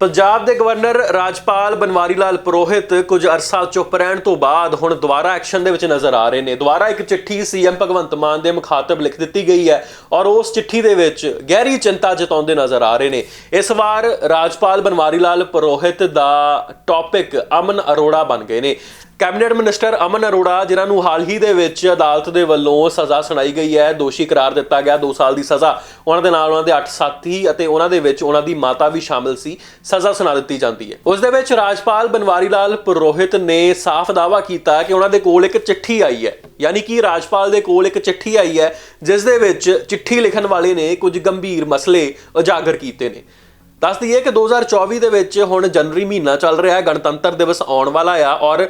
ਪੰਜਾਬ ਦੇ ਗਵਰਨਰ ਰਾਜਪਾਲ ਬਨਵਾਰੀ ਲਾਲ ਪੁਰੋਹਿਤ ਕੁਝ ਅਰਸਾ ਚੁੱਪ ਰਹਿਣ ਤੋਂ ਬਾਅਦ ਹੁਣ ਦੁਬਾਰਾ ਐਕਸ਼ਨ ਦੇ ਵਿੱਚ ਨਜ਼ਰ ਆ ਰਹੇ ਨੇ। ਦੁਬਾਰਾ ਇੱਕ ਚਿੱਠੀ ਸੀਐਮ ਭਗਵੰਤ ਮਾਨ ਦੇ ਮੁਖਾਤਬ ਲਿਖ ਦਿੱਤੀ ਗਈ ਹੈ ਔਰ ਉਸ ਚਿੱਠੀ ਦੇ ਵਿੱਚ ਗਹਿਰੀ ਚਿੰਤਾ ਜਤਾਉਂਦੇ ਨਜ਼ਰ ਆ ਰਹੇ ਨੇ। ਇਸ ਵਾਰ ਰਾਜਪਾਲ ਬਨਵਾਰੀ ਲਾਲ ਪੁਰੋਹਿਤ ਦਾ ਟੌਪਿਕ ਅਮਨ ਅਰੋੜਾ ਬਣ ਗਏ ਨੇ। ਕੈਬਨਿਟ ਮਿਨਿਸਟਰ ਅਮਨ ਅਰੋੜਾ, ਜਿਨ੍ਹਾਂ ਨੂੰ ਹਾਲ ਹੀ ਦੇ ਵਿੱਚ ਅਦਾਲਤ ਦੇ ਵੱਲੋਂ ਸਜ਼ਾ ਸੁਣਾਈ ਗਈ ਹੈ, ਦੋਸ਼ੀ ਕਰਾਰ ਦਿੱਤਾ ਗਿਆ 2 ਸਾਲ ਦੀ ਸਜ਼ਾ। ਉਹਨਾਂ ਦੇ ਨਾਲ ਉਹਨਾਂ ਦੇ 8 ਸਾਥੀ ਅਤੇ ਉਹਨਾਂ ਦੇ ਵਿੱਚ ਉਹਨਾਂ ਦੀ ਮਾਤਾ ਵੀ ਸ਼ਾਮਿਲ ਸੀ। ਸਜ਼ਾ ਸੁਣਾ ਦਿੱਤੀ ਜਾਂਦੀ ਹੈ। ਉਸ ਦੇ ਵਿੱਚ ਰਾਜਪਾਲ ਬਨਵਾਰੀ ਲਾਲ ਪੁਰੋਹਿਤ ਨੇ ਸਾਫ਼ ਦਾਅਵਾ ਕੀਤਾ ਕਿ ਉਹਨਾਂ ਦੇ ਕੋਲ ਇੱਕ ਚਿੱਠੀ ਆਈ ਹੈ। ਯਾਨੀ ਕਿ ਰਾਜਪਾਲ ਦੇ ਕੋਲ ਇੱਕ ਚਿੱਠੀ ਆਈ ਹੈ, ਜਿਸ ਦੇ ਵਿੱਚ ਚਿੱਠੀ ਲਿਖਣ ਵਾਲੇ ਨੇ ਕੁਝ ਗੰਭੀਰ ਮਸਲੇ ਉਜਾਗਰ ਕੀਤੇ ਨੇ। ਦੱਸ ਦਈਏ ਕਿ 2024 ਦੇ ਵਿੱਚ ਹੁਣ ਜਨਵਰੀ ਮਹੀਨਾ ਚੱਲ ਰਿਹਾ ਹੈ, ਗਣਤੰਤਰ ਦਿਵਸ ਆਉਣ ਵਾਲਾ ਆ ਔਰ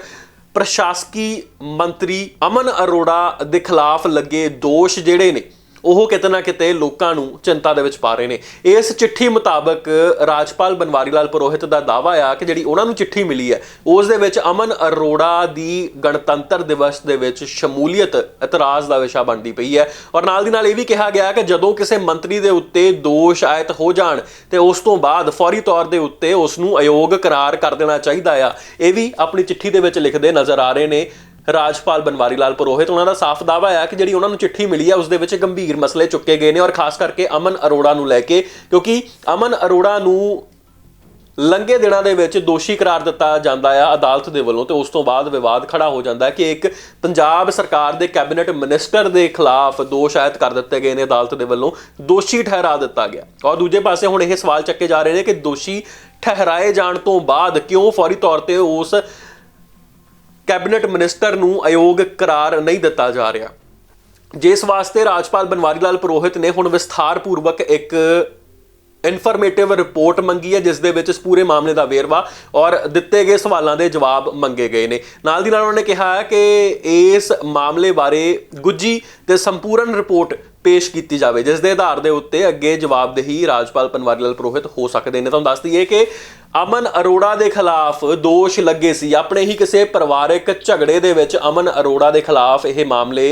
ਪ੍ਰਸ਼ਾਸਕੀ ਮੰਤਰੀ ਅਮਨ ਅਰੋੜਾ ਦੇ ਖਿਲਾਫ ਲੱਗੇ ਦੋਸ਼ ਜਿਹੜੇ ਨੇ ਉਹ ਕਿਤੇ ਨਾ ਕਿਤੇ ਲੋਕਾਂ ਨੂੰ ਚਿੰਤਾ ਦੇ ਵਿੱਚ ਪਾ ਰਹੇ ਨੇ। ਇਸ ਚਿੱਠੀ ਮੁਤਾਬਕ ਰਾਜਪਾਲ ਬਨਵਾਰੀ ਲਾਲ ਪੁਰੋਹਿਤ ਦਾ ਦਾਵਾ ਆ ਕਿ ਜਿਹੜੀ ਉਹਨਾਂ ਨੂੰ ਚਿੱਠੀ ਮਿਲੀ ਹੈ, ਉਸ ਦੇ ਵਿੱਚ ਅਮਨ ਅਰੋੜਾ ਦੀ ਗਣਤੰਤਰ ਦਿਵਸ ਦੇ ਵਿੱਚ ਸ਼ਮੂਲੀਅਤ ਇਤਰਾਜ਼ ਦਾ ਵਿਸ਼ਾ ਬਣਦੀ ਪਈ ਹੈ। ਔਰ ਨਾਲ ਦੀ ਨਾਲ ਇਹ ਵੀ ਕਿਹਾ ਗਿਆ ਕਿ ਜਦੋਂ ਕਿਸੇ ਮੰਤਰੀ ਦੇ ਉੱਤੇ ਦੋਸ਼ ਆਇਤ ਹੋ ਜਾਣ ਤੇ ਉਸ ਤੋਂ ਬਾਅਦ ਫੌਰੀ ਤੌਰ ਦੇ ਉੱਤੇ ਉਸ ਨੂੰ ਅਯੋਗ ਕਰਾਰ ਕਰ ਦੇਣਾ ਚਾਹੀਦਾ ਆ, ਇਹ ਵੀ ਆਪਣੀ ਚਿੱਠੀ ਦੇ ਵਿੱਚ ਲਿਖਦੇ ਨਜ਼ਰ ਆ ਰਹੇ ਨੇ। ਰਾਜਪਾਲ ਬਨਵਾਰੀ ਲਾਲ ਪੁਰੋਹਿਤ ਉਹਨਾਂ ਦਾ ਸਾਫ਼ ਦਾਅਵਾ ਹੈ ਕਿ ਜਿਹੜੀ ਉਹਨਾਂ ਨੂੰ ਚਿੱਠੀ ਮਿਲੀ ਹੈ ਉਸ ਦੇ ਵਿੱਚ ਗੰਭੀਰ ਮਸਲੇ ਚੁੱਕੇ ਗਏ ਨੇ ਔਰ ਖਾਸ ਕਰਕੇ ਅਮਨ ਅਰੋੜਾ ਨੂੰ ਲੈ ਕੇ, ਕਿਉਂਕਿ ਅਮਨ ਅਰੋੜਾ ਨੂੰ ਲੰਗੇ ਦਿਨਾਂ ਦੇ ਵਿੱਚ ਦੋਸ਼ੀ ਕਰਾਰ ਦਿੱਤਾ ਜਾਂਦਾ ਆ ਅਦਾਲਤ ਦੇ ਵੱਲੋਂ ਤੇ ਉਸ ਤੋਂ ਬਾਅਦ ਵਿਵਾਦ ਖੜਾ ਹੋ ਜਾਂਦਾ ਕਿ ਇੱਕ ਪੰਜਾਬ ਸਰਕਾਰ ਦੇ ਕੈਬਨਿਟ ਮਿਨਿਸਟਰ ਦੇ ਖਿਲਾਫ ਦੋਸ਼ ਆਇਤ ਕਰ ਦਿੱਤੇ ਗਏ ਨੇ ਅਦਾਲਤ ਦੇ ਵੱਲੋਂ, ਦੋਸ਼ੀ ਠਹਿਰਾ ਦਿੱਤਾ ਗਿਆ। ਔਰ ਦੂਜੇ ਪਾਸੇ ਹੁਣ ਇਹ ਸਵਾਲ ਚੱਕੇ ਜਾ ਰਹੇ ਨੇ ਕਿ ਦੋਸ਼ੀ ਠਹਿਰਾਏ ਜਾਣ ਤੋਂ ਬਾਅਦ ਕਿਉਂ ਫੌਰੀ ਤੌਰ ਤੇ ਉਸ ਕੈਬਨਿਟ ਮਿਨਿਸਟਰ ਨੂੰ ਅਯੋਗ ਕਰਾਰ ਨਹੀਂ ਦਿੱਤਾ ਜਾ ਰਿਹਾ। ਜਿਸ ਵਾਸਤੇ ਰਾਜਪਾਲ ਬਨਵਾਰੀ ਲਾਲ ਪੁਰੋਹਿਤ ਨੇ ਹੁਣ ਵਿਸਥਾਰ ਪੂਰਵਕ ਇੱਕ ਇਨਫੋਰਮੇਟਿਵ ਰਿਪੋਰਟ ਮੰਗੀ ਹੈ, ਜਿਸ ਦੇ ਵਿੱਚ ਇਸ ਪੂਰੇ ਮਾਮਲੇ ਦਾ ਵੇਰਵਾ ਔਰ ਦਿੱਤੇ ਗਏ ਸਵਾਲਾਂ ਦੇ ਜਵਾਬ ਮੰਗੇ ਗਏ ਨੇ। ਨਾਲ ਦੀ ਨਾਲ ਉਹਨਾਂ ਨੇ ਕਿਹਾ ਕਿ ਇਸ ਮਾਮਲੇ ਬਾਰੇ ਗੁੱਜੀ ਤੇ ਸੰਪੂਰਨ ਰਿਪੋਰਟ ਪੇਸ਼ ਕੀਤੀ ਜਾਵੇ, ਜਿਸ ਦੇ ਆਧਾਰ ਦੇ ਉੱਤੇ ਅੱਗੇ ਜਵਾਬਦੇਹੀ ਰਾਜਪਾਲ ਪਨਵਾਰੀ ਲਾਲ ਪੁਰੋਹਿਤ ਹੋ ਸਕਦੇ ਨੇ। ਤੁਹਾਨੂੰ ਦੱਸ ਦਈਏ ਕਿ ਅਮਨ ਅਰੋੜਾ ਦੇ ਖਿਲਾਫ ਦੋਸ਼ ਲੱਗੇ ਸੀ। ਆਪਣੇ ਹੀ ਕਿਸੇ ਪਰਿਵਾਰਕ ਝਗੜੇ ਦੇ ਵਿੱਚ ਅਮਨ ਅਰੋੜਾ ਦੇ ਖਿਲਾਫ ਇਹ ਮਾਮਲੇ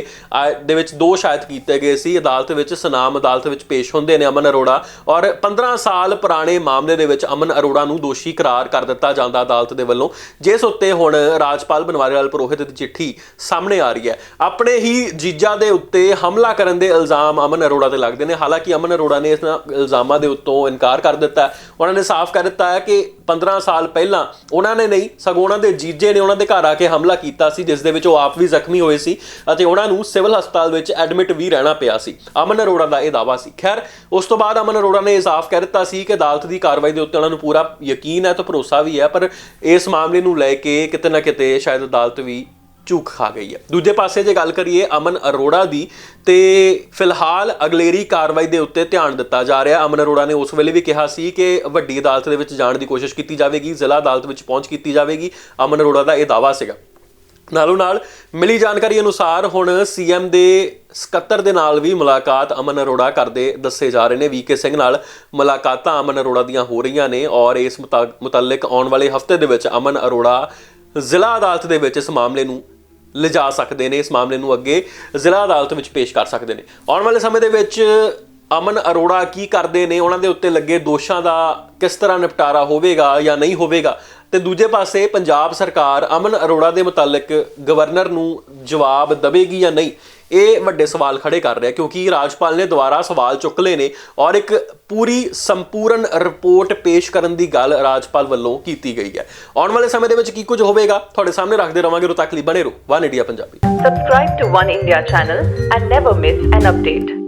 ਦੇ ਵਿੱਚ ਦੋਸ਼ ਆਇਤ ਕੀਤੇ ਗਏ ਸੀ। ਅਦਾਲਤ ਵਿੱਚ ਸੁਨਾਮ ਅਦਾਲਤ ਵਿੱਚ ਪੇਸ਼ ਹੁੰਦੇ ਨੇ ਅਮਨ ਅਰੋੜਾ ਔਰ 15 ਸਾਲ ਪੁਰਾਣੇ ਮਾਮਲੇ ਦੇ ਵਿੱਚ ਅਮਨ ਅਰੋੜਾ ਨੂੰ ਦੋਸ਼ੀ ਕਰਾਰ ਕਰ ਦਿੱਤਾ ਜਾਂਦਾ ਅਦਾਲਤ ਦੇ ਵੱਲੋਂ। ਜਿਸ ਉੱਤੇ ਹੁਣ ਰਾਜਪਾਲ ਬਨਵਾਰੀ ਲਾਲ ਪੁਰੋਹਿਤ ਦੀ ਚਿੱਠੀ ਸਾਹਮਣੇ ਆ ਰਹੀ ਹੈ। ਆਪਣੇ ਹੀ ਜੀਜਾ ਦੇ ਉੱਤੇ ਹਮਲਾ ਕਰਨ ਦੇ ਇਲਜ਼ਾਮ ਅਮਨ ਅਰੋੜਾ ਤੇ ਲੱਗਦੇ ਨੇ। ਹਾਲਾਂਕਿ ਅਮਨ ਅਰੋੜਾ ਨੇ ਇਹਨਾਂ ਇਲਜ਼ਾਮਾਂ ਦੇ ਉੱਤੋਂ ਇਨਕਾਰ ਕਰ ਦਿੱਤਾ ਉਹਨਾਂ ਨੇ ਸਾਫ਼ ਕਰ ਦਿੱਤਾ ਹੈ ਕਿ 15 ਸਾਲ ਪਹਿਲਾਂ ਉਹਨਾਂ ਨੇ ਨਹੀਂ, ਸਗੋਂ ਉਹਨਾਂ ਦੇ ਜੀਜੇ ਨੇ ਉਹਨਾਂ ਦੇ ਘਰ ਆ ਕੇ ਹਮਲਾ ਕੀਤਾ ਸੀ, ਜਿਸ ਦੇ ਵਿੱਚ ਉਹ ਆਪ ਵੀ ਜ਼ਖਮੀ ਹੋਏ ਸੀ ਅਤੇ ਉਹਨਾਂ ਨੂੰ ਸਿਵਲ ਹਸਪਤਾਲ ਵਿੱਚ ਐਡਮਿਟ ਵੀ ਰਹਿਣਾ ਪਿਆ ਸੀ। ਅਮਨ ਅਰੋੜਾ ਦਾ ਇਹ ਦਾਵਾ ਸੀ। ਖੈਰ, ਉਸ ਤੋਂ ਬਾਅਦ ਅਮਨ ਅਰੋੜਾ ਨੇ ਇਹ ਸਾਫ਼ ਕਰ ਦਿੱਤਾ ਸੀ ਕਿ ਅਦਾਲਤ ਦੀ ਕਾਰਵਾਈ ਦੇ ਉੱਤੇ ਉਹਨਾਂ ਨੂੰ ਪੂਰਾ ਯਕੀਨ ਹੈ ਤੇ ਭਰੋਸਾ ਵੀ ਹੈ, ਪਰ ਇਸ ਮਾਮਲੇ ਨੂੰ ਲੈ ਕੇ ਕਿਤੇ ਨਾ ਕਿਤੇ ਸ਼ਾਇਦ ਅਦਾਲਤ ਵੀ ਚੂਕ ਖਾ ਗਈ ਹੈ। ਦੂਜੇ ਪਾਸੇ ਜੇ ਗੱਲ ਕਰੀਏ ਅਮਨ ਅਰੋੜਾ ਦੀ, ਤੇ ਫਿਲਹਾਲ ਅਗਲੇਰੀ ਕਾਰਵਾਈ ਦੇ ਉੱਤੇ ਧਿਆਨ ਦਿੱਤਾ ਜਾ ਰਿਹਾ। ਅਮਨ ਅਰੋੜਾ ਨੇ ਉਸ ਵੇਲੇ ਵੀ ਕਿਹਾ ਸੀ ਕਿ ਵੱਡੀ ਅਦਾਲਤ ਦੇ ਵਿੱਚ ਜਾਣ ਦੀ ਕੋਸ਼ਿਸ਼ ਕੀਤੀ ਜਾਵੇਗੀ, ਜ਼ਿਲ੍ਹਾ ਅਦਾਲਤ ਵਿੱਚ ਪਹੁੰਚ ਕੀਤੀ ਜਾਵੇਗੀ। ਅਮਨ ਅਰੋੜਾ ਦਾ ਇਹ ਦਾਵਾ ਸੀਗਾ। ਨਾਲੋਂ ਨਾਲ ਮਿਲੀ ਜਾਣਕਾਰੀ ਅਨੁਸਾਰ ਹੁਣ ਸੀਐਮ ਦੇ ਸਕੱਤਰ ਦੇ ਨਾਲ ਵੀ ਮੁਲਾਕਾਤ ਅਮਨ ਅਰੋੜਾ ਕਰਦੇ ਦੱਸੇ ਜਾ ਰਹੇ ਨੇ। ਵੀਕੇ ਸਿੰਘ ਨਾਲ ਮੁਲਾਕਾਤਾਂ ਅਮਨ ਅਰੋੜਾ ਦੀਆਂ ਹੋ ਰਹੀਆਂ ਨੇ ਔਰ ਇਸ ਮੁਤਾ- ਮੁਤਲਕ ਆਉਣ ਵਾਲੇ ਹਫ਼ਤੇ ਦੇ ਵਿੱਚ ਅਮਨ ਅਰੋੜਾ ਜ਼ਿਲ੍ਹਾ ਅਦਾਲਤ ਦੇ ਵਿੱਚ ਇਸ ਮਾਮਲੇ ਨੂੰ ਲਿਜਾ ਸਕਦੇ ਨੇ ਇਸ ਮਾਮਲੇ ਨੂੰ ਅੱਗੇ ਜ਼ਿਲ੍ਹਾ ਅਦਾਲਤ ਵਿੱਚ ਪੇਸ਼ ਕਰ ਸਕਦੇ ਨੇ। ਆਉਣ ਵਾਲੇ ਸਮੇਂ ਦੇ ਵਿੱਚ ਅਮਨ ਅਰੋੜਾ ਕੀ ਕਰਦੇ ਨੇ? ਉਹਨਾਂ ਦੇ ਉੱਤੇ ਲੱਗੇ ਦੋਸ਼ਾਂ ਦਾ ਕਿਸ ਤਰ੍ਹਾਂ ਨਿਪਟਾਰਾ ਹੋਵੇਗਾ ਜਾਂ ਨਹੀਂ ਹੋਵੇਗਾ? ਤੇ ਦੂਜੇ ਪਾਸੇ ਪੰਜਾਬ ਸਰਕਾਰ ਅਮਨ ਅਰੋੜਾ ਦੇ ਮੁਤਲਕ ਗਵਰਨਰ ਨੂੰ ਜਵਾਬ ਦੇਵੇਗੀ ਜਾਂ ਨਹੀਂ? ਇਹ ਵੱਡੇ ਸਵਾਲ ਖੜੇ ਕਰ ਰਿਹਾ, ਕਿਉਂਕਿ ਰਾਜਪਾਲ ਨੇ ਦੁਬਾਰਾ ਸਵਾਲ ਚੁੱਕ ਲਏ ਨੇ ਔਰ ਇੱਕ ਪੂਰੀ ਸੰਪੂਰਨ ਰਿਪੋਰਟ ਪੇਸ਼ ਕਰਨ ਦੀ ਗੱਲ ਰਾਜਪਾਲ ਵੱਲੋਂ ਕੀਤੀ ਗਈ ਹੈ। ਆਉਣ ਵਾਲੇ ਸਮੇਂ ਦੇ ਵਿੱਚ ਕੀ ਕੁਝ ਹੋਵੇਗਾ, ਤੁਹਾਡੇ ਸਾਹਮਣੇ ਰੱਖਦੇ ਰਵਾਂਗੇ ਉਦੋਂ ਤੱਕ ਲਈ ਬਣੇ ਰਹੋ। One India Punjabi. Subscribe to One India channel and never miss an update.